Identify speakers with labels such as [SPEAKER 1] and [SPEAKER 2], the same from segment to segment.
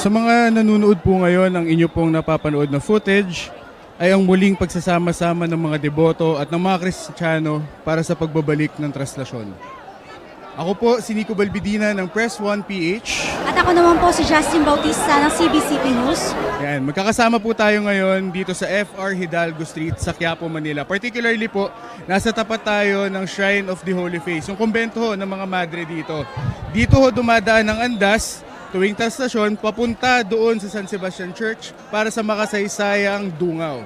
[SPEAKER 1] Sa mga nanonood po ngayon, ang inyo pong napapanood na footage ay ang muling pagsasama-sama ng mga deboto at ng mga Kristiyano para sa pagbabalik ng traslasyon. Ako po si Nico Balbidina ng Press 1 PH.
[SPEAKER 2] At ako naman po si Justin Bautista ng CBCP News.
[SPEAKER 1] Yan, magkakasama po tayo ngayon dito sa FR Hidalgo Street sa Quiapo, Manila. Particularly po, nasa tapat tayo ng Shrine of the Holy Face, yung kumbento ho ng mga madre dito. Dito ho dumadaan ng andas tuwing tastasyon papunta doon sa San Sebastian Church para sa makasaysayang dungaw.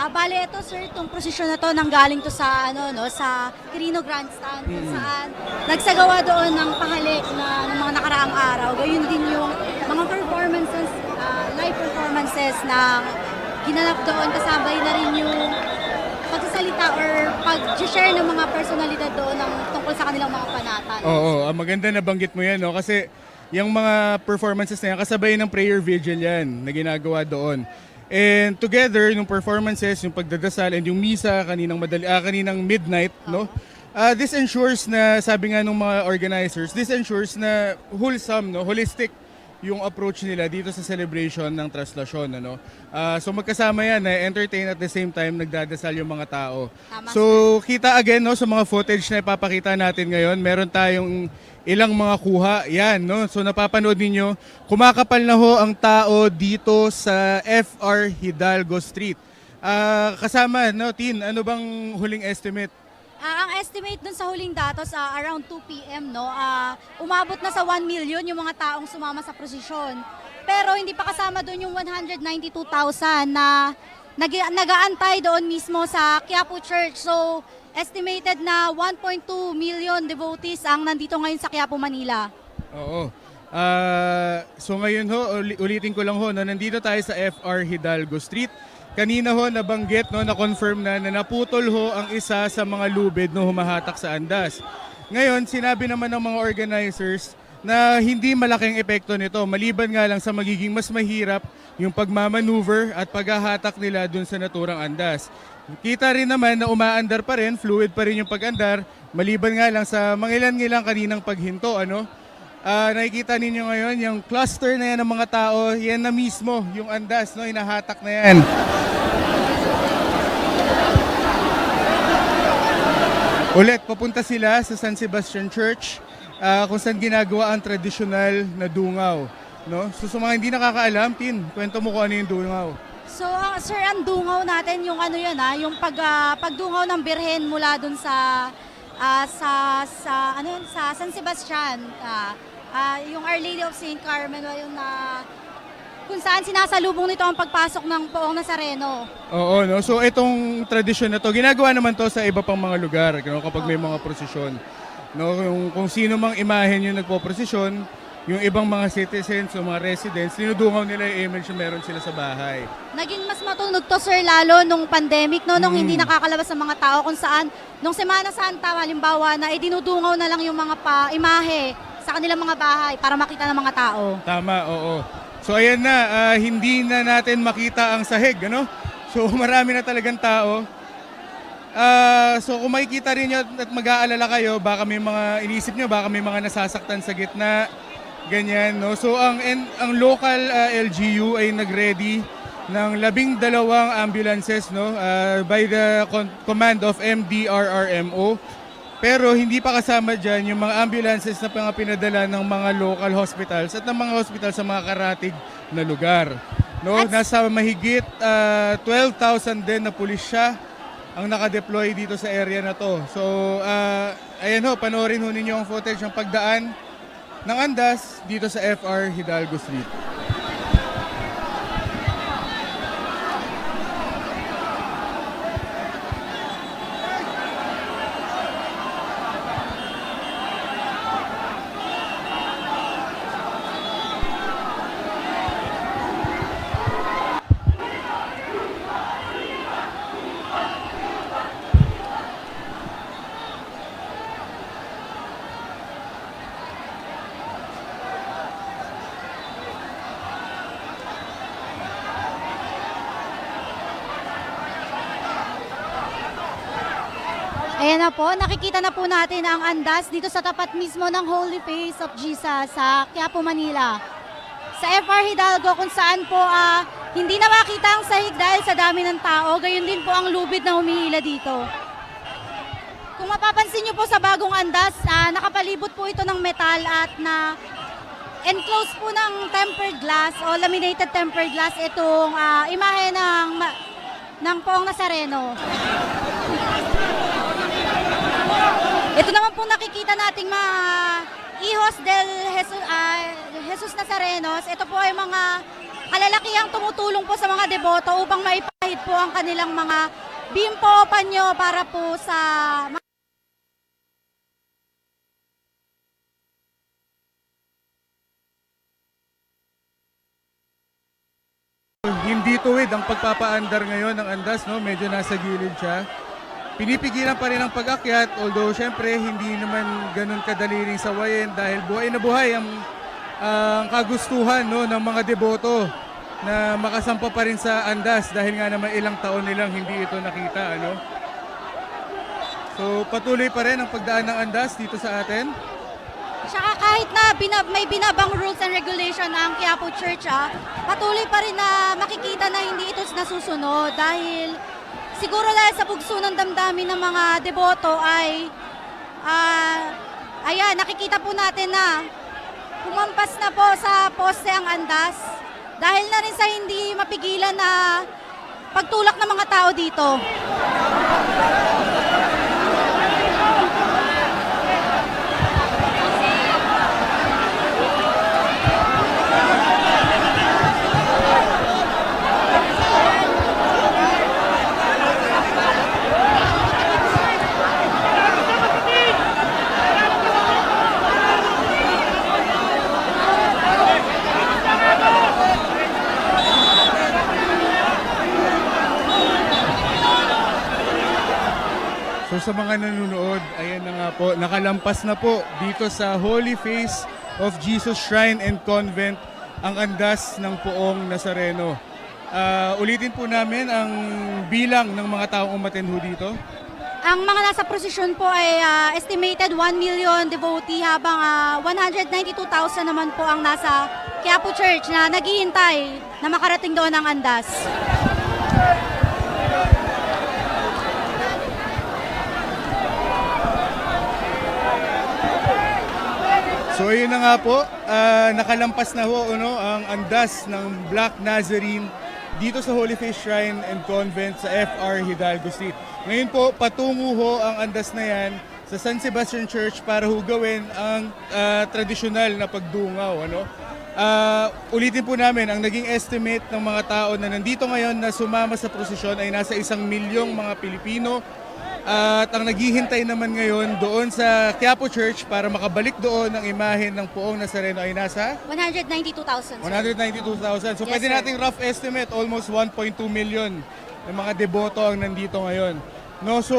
[SPEAKER 2] Ah, bale ito sir, itong prosesyon na to nanggaling to sa ano no, sa Quirino Grandstand kung saan nagsagawa doon ng pahalik na ng mga nakaraang araw. Gayun din yung mga performances, ah, live performances na ginanap doon kasabay na rin yung pagsasalita or pag-share ng mga personalidad doon ng tungkol sa kanilang mga panatan.
[SPEAKER 1] Oo, ah, maganda na banggit mo yan, no? Kasi yung mga performances na yan, kasabay ng prayer vigil yan na ginagawa doon. And together, yung performances, yung pagdadasal, and yung misa kaninang, madali, ah, kaninang midnight, no? Ah, this ensures na, sabi nga ng mga organizers, this ensures na wholesome, no? holistic yung approach nila dito sa celebration ng traslasyon. Ano? Ah, so magkasama yan, na entertain at the same time nagdadasal yung mga tao.
[SPEAKER 2] Tama,
[SPEAKER 1] so kita again no, sa mga footage na ipapakita natin ngayon, meron tayong ilang mga kuha. Yan, no? So napapanood ninyo, kumakapal na ho ang tao dito sa FR Hidalgo Street. Ah, kasama, no, Tin, ano bang huling estimate?
[SPEAKER 2] Ah, ang estimate dun sa huling datos ah, around 2 PM no, ah, umabot na sa 1 million yung mga taong sumama sa prosesyon. Pero hindi pa kasama doon yung 192,000 na nag nagaantay doon mismo sa Quiapo Church. So, estimated na 1.2 million devotees ang nandito ngayon sa Quiapo, Manila.
[SPEAKER 1] Oo. Ah, so ngayon ho, uli- ulitin ko lang ho, no, nandito tayo sa FR Hidalgo Street. Kanina ho nabanggit no, na-confirm na na naputol ho ang isa sa mga lubid no humahatak sa andas. Ngayon, sinabi naman ng mga organizers na hindi malaking epekto nito maliban nga lang sa magiging mas mahirap yung pagmamaneuver at paghahatak nila dun sa naturang andas. Kita rin naman na umaandar pa rin, fluid pa rin yung pag-andar, maliban nga lang sa mangilan-ngilang kaninang paghinto, ano? Ah, nakikita ninyo ngayon, yung cluster na yan ng mga tao, yan na mismo, yung andas, no, hinahatak na yan. Ulit, papunta sila sa San Sebastian Church, ah, kung saan ginagawa ang tradisyonal na dungaw. No? So sa mga hindi nakakaalam, Tin, kwento mo kung ano yung dungaw.
[SPEAKER 2] So, ang sir, ang dungaw natin, yung ano yan ah, yung pag, ah, pagdungaw ng birhen mula dun sa, ah, sa, sa, ano yun, sa San Sebastian. ah, ah, yung Our Lady of St. Carmen, ah, yung na, kung saan sinasalubong nito ang pagpasok ng poong Nazareno.
[SPEAKER 1] Oo, no? So itong tradisyon na to, ginagawa naman to sa iba pang mga lugar, no? kapag may mga prosesyon. No, yung, kung sino mang imahen yung nagpo-prosesyon, yung ibang mga citizens o mga residents, dinudungaw nila yung image na meron sila sa bahay.
[SPEAKER 2] Naging mas matunog to, sir, lalo nung pandemic, no, nung hindi nakakalabas ng mga tao kung saan, nung Semana Santa, halimbawa, na idinudungaw na lang yung mga pa, imahe sa kanilang mga bahay para makita ng mga tao.
[SPEAKER 1] Tama, oo. So ayan na, ah, hindi na natin makita ang sahig, ano? So marami na talagang tao. Ah, so kung makikita rin nyo at mag-aalala kayo, baka may mga inisip nyo, baka may mga nasasaktan sa gitna, ganyan, no? So ang, en- ang local ah, LGU ay nag-ready ng labing dalawang ambulances, no? ah, by the command of MDRRMO. Pero hindi pa kasama dyan yung mga ambulances na mga pinadala ng mga local hospitals at ng mga hospital sa mga karatig na lugar. No,
[SPEAKER 2] At-
[SPEAKER 1] nasa mahigit ah, 12,000 din na pulisya ang nakadeploy dito sa area na to. So, ah, ayan ho, panoorin ho ninyo ang footage ng pagdaan ng Andas dito sa FR Hidalgo Street.
[SPEAKER 2] Ayan na po, nakikita na po natin ang andas dito sa tapat mismo ng Holy Face of Jesus sa Quiapo, Manila. sa FR Hidalgo kung saan po ah, hindi na makita ang sahig dahil sa dami ng tao. Gayon din po ang lubid na humihila dito. Kung mapapansin niyo po sa bagong andas, ah, nakapalibot po ito ng metal at na enclosed po ng tempered glass o laminated tempered glass itong ah, imahe ng ng Poong Nazareno. Ito naman po nakikita nating mga Hijos del Jesus, ah, Jesus Nazarenos. Ito po ay mga kalalakihang tumutulong po sa mga deboto upang maipahid po ang kanilang mga bimpo panyo para po sa
[SPEAKER 1] Hindi tuwid ang pagpapaandar ngayon ng andas, no? Medyo nasa gilid siya. Pinipigilan pa rin ang pag-akyat, although syempre hindi naman ganun kadali rin sawayin dahil buhay na buhay ang, ang kagustuhan no, ng mga deboto na makasampa pa rin sa andas dahil nga naman ilang taon nilang hindi ito nakita. Ano? So patuloy pa rin ang pagdaan ng andas dito sa atin.
[SPEAKER 2] Tsaka kahit na binab, may binabang rules and regulation ang Quiapo Church, ah, patuloy pa rin na makikita na hindi ito nasusunod dahil siguro dahil sa bugso ng damdamin ng mga deboto ay ah, ayan, nakikita po natin na kumampas na po sa poste ang andas dahil na rin sa hindi mapigilan na pagtulak ng mga tao dito.
[SPEAKER 1] So sa mga nanonood, ayan na nga po, nakalampas na po dito sa Holy Face of Jesus Shrine and Convent ang andas ng poong Nazareno. Ah, ulitin po namin ang bilang ng mga taong umaten ho dito.
[SPEAKER 2] Ang mga nasa prosesyon po ay ah, estimated 1 million devotee habang ah, 192,000 naman po ang nasa Quiapo Church na naghihintay na makarating doon ang andas.
[SPEAKER 1] So ayun na nga po, ah, nakalampas na ho ano, ang andas ng Black Nazarene dito sa Holy Face Shrine and Convent sa FR Hidalgo Street. Ngayon po, patungo ho ang andas na yan sa San Sebastian Church para ho gawin ang ah, tradisyonal na pagdungaw. Ano? Ah, ulitin po namin, ang naging estimate ng mga tao na nandito ngayon na sumama sa prosesyon ay nasa isang milyong mga Pilipino at ang naghihintay naman ngayon doon sa Quiapo Church para makabalik doon ang imahe ng poong Nazareno ay nasa
[SPEAKER 2] 192,000. sir.
[SPEAKER 1] 192,000. So
[SPEAKER 2] Yes,
[SPEAKER 1] pwede
[SPEAKER 2] sir.
[SPEAKER 1] nating rough estimate, almost 1.2 million ng mga deboto ang nandito ngayon. No, so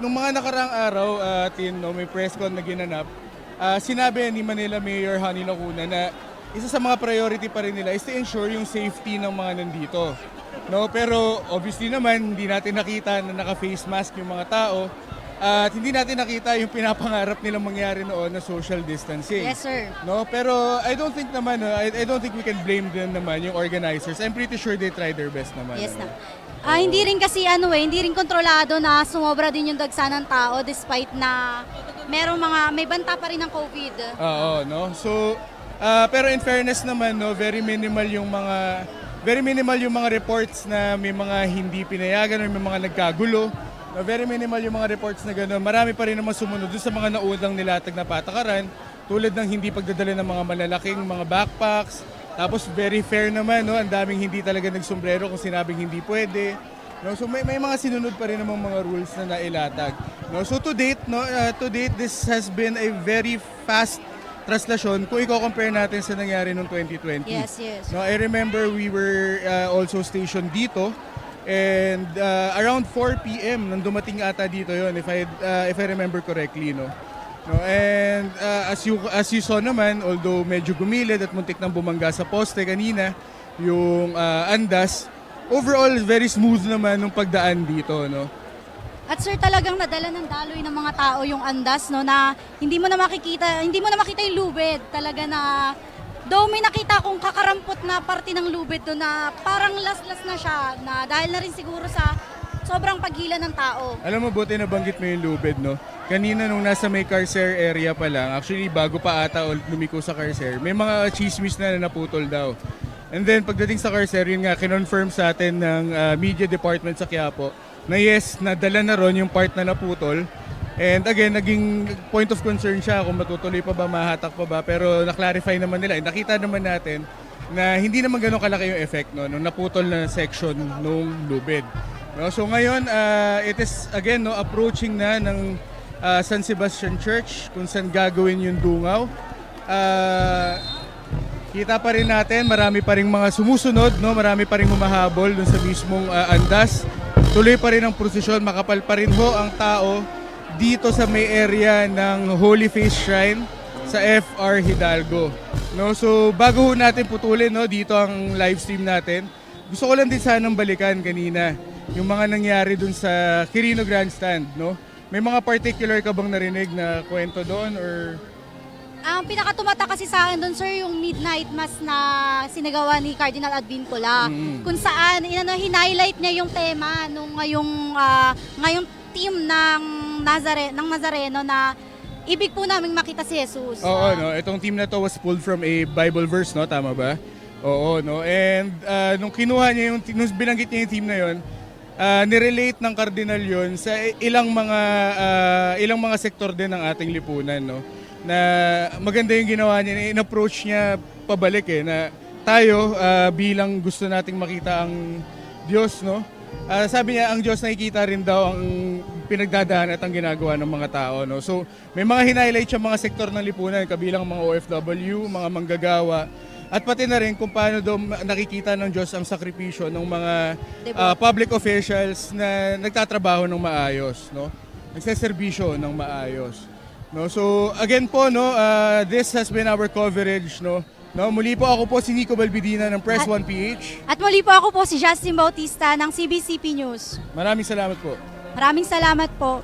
[SPEAKER 1] nung mga nakaraang araw, uh, tin, no, may press con na ginanap, ah, sinabi ni Manila Mayor Hani Lacuna na isa sa mga priority pa rin nila is to ensure yung safety ng mga nandito. No, pero obviously naman hindi natin nakita na naka-face mask yung mga tao at hindi natin nakita yung pinapangarap nilang mangyari noon na social distancing.
[SPEAKER 2] Yes, sir.
[SPEAKER 1] No, pero I don't think naman, no, I, I don't think we can blame them naman, yung organizers. I'm pretty sure they tried their best naman.
[SPEAKER 2] Yes
[SPEAKER 1] ano.
[SPEAKER 2] na. Ah, hindi rin kasi ano eh, hindi rin kontrolado na sumobra din yung dagsa ng tao despite na merong mga, may banta pa rin ng COVID.
[SPEAKER 1] Oo, no? So, ah, pero in fairness naman, no, very minimal yung mga very minimal yung mga reports na may mga hindi pinayagan or may mga nagkagulo. No, very minimal yung mga reports na gano'n. Marami pa rin naman sumunod sa mga naunang nilatag na patakaran tulad ng hindi pagdadala ng mga malalaking mga backpacks. Tapos very fair naman, no? Ang daming hindi talaga nagsombrero kung sinabing hindi pwede. No, so may, may mga sinunod pa rin namang mga rules na nailatag. No, so to date, no, uh, to date this has been a very fast translasyon kung i-compare natin sa nangyari noong 2020.
[SPEAKER 2] Yes, yes.
[SPEAKER 1] No, I remember we were uh, also stationed dito and uh, around 4 p.m. nang dumating ata dito yon if I uh, if I remember correctly no. No, and uh, as you as you saw naman although medyo gumilid at muntik nang bumangga sa poste kanina yung uh, andas overall very smooth naman nung pagdaan dito no.
[SPEAKER 2] At sir, talagang nadala ng daloy ng mga tao yung andas, no, na hindi mo na makikita, hindi mo na makita yung lubid. Talaga na Though may nakita akong kakarampot na parte ng lubid doon na parang las-las na siya na dahil na rin siguro sa sobrang paghila ng tao.
[SPEAKER 1] Alam mo, buti nabanggit mo yung lubid, no? Kanina nung nasa may Carcer area pa lang, actually bago pa ata lumiko sa Carcer, may mga chismis na naputol daw. And then pagdating sa Carcer, yun nga, kinonfirm sa atin ng ah, media department sa Quiapo na yes, nadala na ron yung part na naputol. And again, naging point of concern siya kung matutuloy pa ba, mahatak pa ba. Pero na-clarify naman nila, eh, nakita naman natin na hindi naman ganun kalaki yung effect no, nung naputol na section nung lubid. No, so ngayon, uh, it is again no, approaching na ng uh, San Sebastian Church kung saan gagawin yung dungaw. Uh, kita pa rin natin, marami pa rin mga sumusunod, no? marami pa rin humahabol dun sa mismong uh, andas. Tuloy pa rin ang prosesyon, makapal pa rin ho ang tao dito sa may area ng Holy Face Shrine sa FR Hidalgo. No, so bago ho natin putulin no dito ang live stream natin. Gusto ko lang din sanang balikan kanina yung mga nangyari dun sa Quirino Grandstand, no? May mga particular ka bang narinig na kwento doon or
[SPEAKER 2] Ang pinakatumata kasi sa akin doon, sir, yung midnight mass na sinagawa ni Cardinal Advincula.
[SPEAKER 1] Mm.
[SPEAKER 2] Kung saan, inano, highlight niya yung tema nung ngayong, ah, ngayong team ng, Nazare, ng Nazareno na ibig po namin makita si Jesus.
[SPEAKER 1] Oo,
[SPEAKER 2] Ah,
[SPEAKER 1] no. Itong team na to was pulled from a Bible verse, no? Tama ba? Oo, no. And uh, nung kinuha niya yung, nung binanggit niya yung team na yon, uh, nirelate ng cardinal yon sa ilang mga uh, ilang mga sektor din ng ating lipunan, no? Na maganda yung ginawa niya, in-approach niya pabalik eh, na tayo uh, bilang gusto nating makita ang Diyos, no? Ah, sabi niya, ang Diyos nakikita rin daw ang pinagdadaan at ang ginagawa ng mga tao. No? So, may mga hinighlight siya mga sektor ng lipunan, kabilang mga OFW, mga manggagawa, at pati na rin kung paano daw nakikita ng Diyos ang sakripisyo ng mga ah, public officials na nagtatrabaho ng maayos, no? Nagseserbisyo ng maayos. No, so again po no, ah, this has been our coverage no. No, muli po ako po si Nico Balbidina ng Press
[SPEAKER 2] At-
[SPEAKER 1] 1 PH.
[SPEAKER 2] At muli po ako po si Justin Bautista ng CBCP News.
[SPEAKER 1] Maraming salamat po.
[SPEAKER 2] Maraming salamat po.